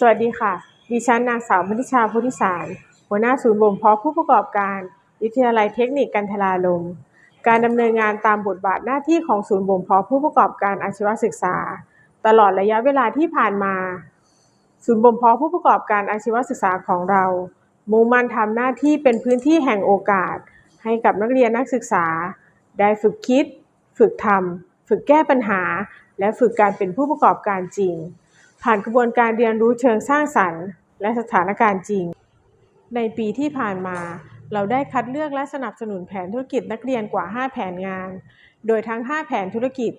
สวัสดีค่ะ ดิฉันนางสาวมณิชาพุทธิสาร หัวหน้าศูนย์บ่มเพาะผู้ประกอบการ วิทยาลัยเทคนิคกันทราลม การดำเนินงานตามบทบาทหน้าที่ของศูนย์บ่มเพาะผู้ประกอบการอาชีวศึกษา ตลอดระยะเวลาที่ผ่านมา ศูนย์บ่มเพาะผู้ประกอบการอาชีวศึกษาของเรา มุ่งมั่นทำหน้าที่เป็นพื้นที่แห่งโอกาส ให้กับนักเรียนนักศึกษา ได้ฝึกคิด ฝึกทำฝึกแก้ปัญหา และฝึกการเป็นผู้ประกอบการจริง ผ่านกระบวนการเรียนรู้เชิงสร้างสรรค์ และสถานการณ์จริง ในปีที่ผ่านมา เราได้คัดเลือกและสนับสนุนแผนธุรกิจนักเรียนกว่า 5 แผนงาน โดยทั้ง 5 แผนธุรกิจ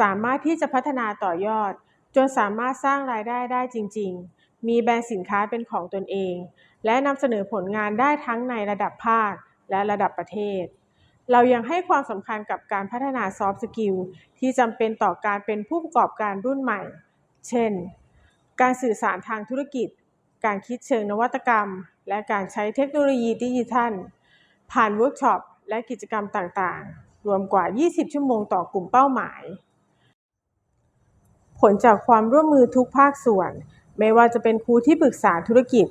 สามารถที่จะพัฒนาต่อยอด จนสามารถสร้างรายได้ได้จริง ๆ มีแบรนด์สินค้าเป็นของตนเอง และนำเสนอผลงานได้ทั้งในระดับภาคและระดับประเทศเรายังให้ความสำคัญกับการพัฒนาซอฟต์สกิลที่จำเป็นต่อการเป็นผู้ประกอบการรุ่นใหม่ เช่น การสื่อสารทางธุรกิจ การคิดเชิงนวัตกรรม และการใช้เทคโนโลยีดิจิทัล ผ่านเวิร์กช็อปและกิจกรรมต่างๆ รวมกว่า 20 ชั่วโมงต่อกลุ่มเป้าหมาย ผลจากความร่วมมือทุกภาคส่วน ไม่ว่าจะเป็นครูที่ปรึกษาธุรกิจ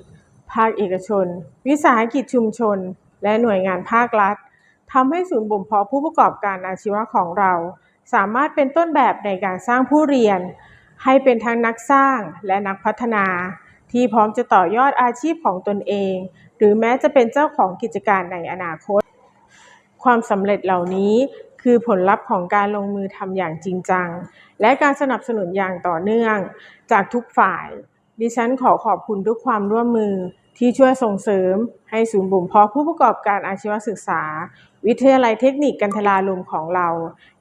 ภาคเอกชน วิสาหกิจชุมชน และหน่วยงานภาครัฐทำให้ศูนย์บ่มเพาะผู้ประกอบการอาชีวะของเรา สามารถเป็นต้นแบบในการสร้างผู้เรียน ให้เป็นทั้งนักสร้างและนักพัฒนา ที่พร้อมจะต่อยอดอาชีพของตนเอง หรือแม้จะเป็นเจ้าของกิจการในอนาคต ความสำเร็จเหล่านี้คือผลลัพธ์ของการลงมือทำอย่างจริงจัง และการสนับสนุนอย่างต่อเนื่อง จากทุกฝ่าย ดิฉันขอขอบคุณทุกความร่วมมือที่ช่วยส่งเสริม ให้ศูนย์บ่มเพาะผู้ประกอบการอาชีวศึกษา วิทยาลัยเทคนิคกันทราลมของเรา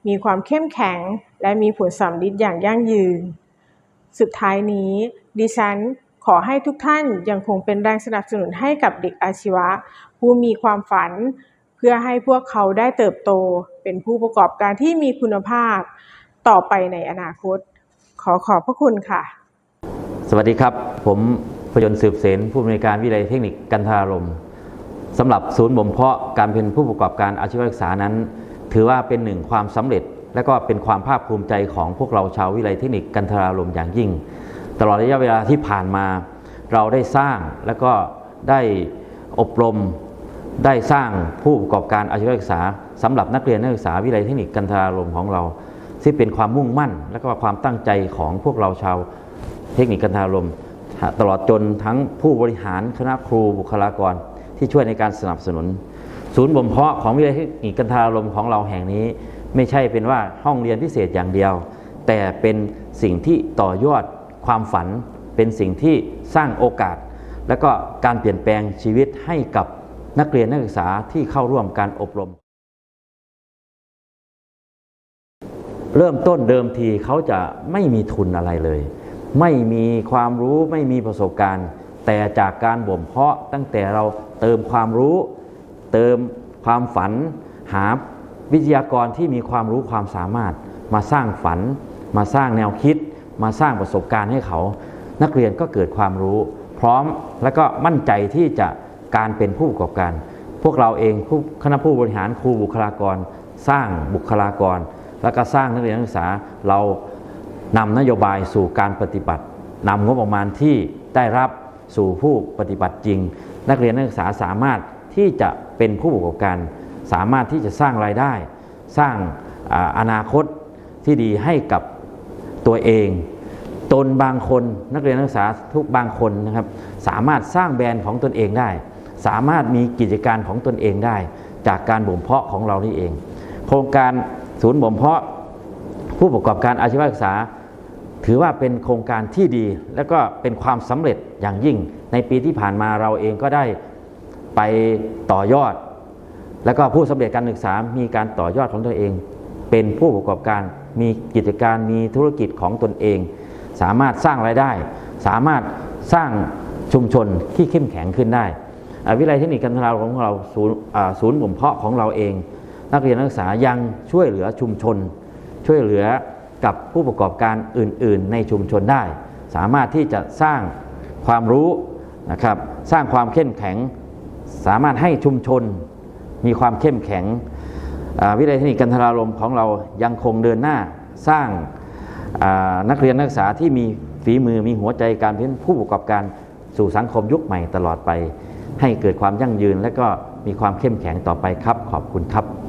มีความเข้มแข็ง และมีผลสำลิดอย่างยั่งยืน สุดท้ายนี้ ดิฉันขอให้ทุกท่านยังคงเป็นแรงสนับสนุนให้กับเด็กอาชีวะ ผู้มีความฝัน เพื่อให้พวกเขาได้เติบโต เป็นผู้ประกอบการที่มีคุณภาพ ต่อไปในอนาคต ขอขอบพระคุณค่ะ สวัสดีครับ ผมพยนต์สืบเสนผู้อำนวยการวิทยาลัยเทคนิคกันทารมสำหรับศูนย์บ่มเพาะการเป็นผู้ประกอบการอาชีวศึกษานั้น ถือว่าเป็นหนึ่งความสำเร็จ และก็เป็นความภาคภูมิใจของพวกเราชาววิทยาลัยเทคนิคกันทรารมอย่างยิ่ง ตลอดระยะเวลาที่ผ่านมาเราได้สร้างและก็ได้อบรมได้สร้างผู้ประกอบการอาชีวศึกษาสำหรับนักเรียนนักศึกษาวิทยาลัยเทคนิคกันทรารมของเราที่เป็นความมุ่งมั่น และก็ความตั้งใจของพวกเราชาวเทคนิคกันทารมตลอดจนทั้งผู้บริหารคณะครูบุคลากรที่ช่วยในการสนับสนุน ศูนย์บ่มเพาะของวิทยาลัยเทคนิคกันทารมของเราแห่งนี้ ไม่ใช่เป็นว่าห้องเรียนพิเศษอย่างเดียว แต่เป็นสิ่งที่ต่อยอดความฝัน เป็นสิ่งที่สร้างโอกาส และก็การเปลี่ยนแปลงชีวิตให้กับนักเรียนนักศึกษาที่เข้าร่วมการอบรม เริ่มต้นเดิมทีเขาจะไม่มีทุนอะไรเลย ไม่มีความรู้ไม่มีประสบการณ์ แต่จากการบ่มเพาะตั้งแต่เราเติมความรู้ เติมความฝันหา วิทยากรที่มีความรู้ความสามารถ มาสร้างฝัน มาสร้างแนวคิด มาสร้างประสบการณ์ให้เขา นักเรียนก็เกิดความรู้ พร้อมและก็มั่นใจที่จะการเป็นผู้ประกอบการ พวกเราเองผู้คณะผู้บริหารครูบุคลากร สร้างบุคลากร แล้วก็สร้างนักเรียนนักศึกษาเรานำนโยบายสู่การปฏิบัตินำงบประมาณที่ได้รับสู่ผู้ปฏิบัติจริง นักเรียนนักศึกษาสามารถที่จะเป็นผู้ประกอบการ สามารถที่จะสร้างรายได้ สร้างอนาคตที่ดีให้กับตัวเอง ตนบางคนนักเรียนนักศึกษาทุกบางคนนะครับสามารถสร้างแบรนด์ของตนเองได้ สามารถมีกิจการของตนเองได้ จากการบ่มเพาะของเรานี่เอง โครงการศูนย์บ่มเพาะผู้ประกอบการอาชีวศึกษา ถือว่าเป็นโครงการที่ดี และก็เป็นความสำเร็จอย่างยิ่ง ในปีที่ผ่านมาเราเองก็ได้ไปต่อยอด แล้วก็ผู้สำเร็จการศึกษา มีการต่อยอดของตัวเอง เป็นผู้ประกอบการ มีกิจการ มีธุรกิจของตนเอง สามารถสร้างรายได้ สามารถสร้างชุมชนที่เข้มแข็งขึ้นได้ วิทยาลัยเทคนิคการทาของเราศูนย์อ่าศูนย์บ่มเพาะของเราเอง นักเรียนนักศึกษายังช่วยเหลือชุมชน ช่วยเหลือกับผู้ประกอบการอื่น ๆ ในชุมชนได้ สามารถที่จะสร้างความรู้นะครับ สร้างความเข้มแข็ง สามารถให้ชุมชน มีความเข้มแข็งวิทยาเทคนิคกันทรารมของเรายังคงเดินหน้าสร้างนักเรียนนักศึกษาที่มีฝีมือมีหัวใจการเป็นผู้ประกอบการสู่สังคมยุคใหม่ตลอดไป ให้เกิดความยั่งยืนและก็มีความเข้มแข็งต่อไปครับ ขอบคุณครับ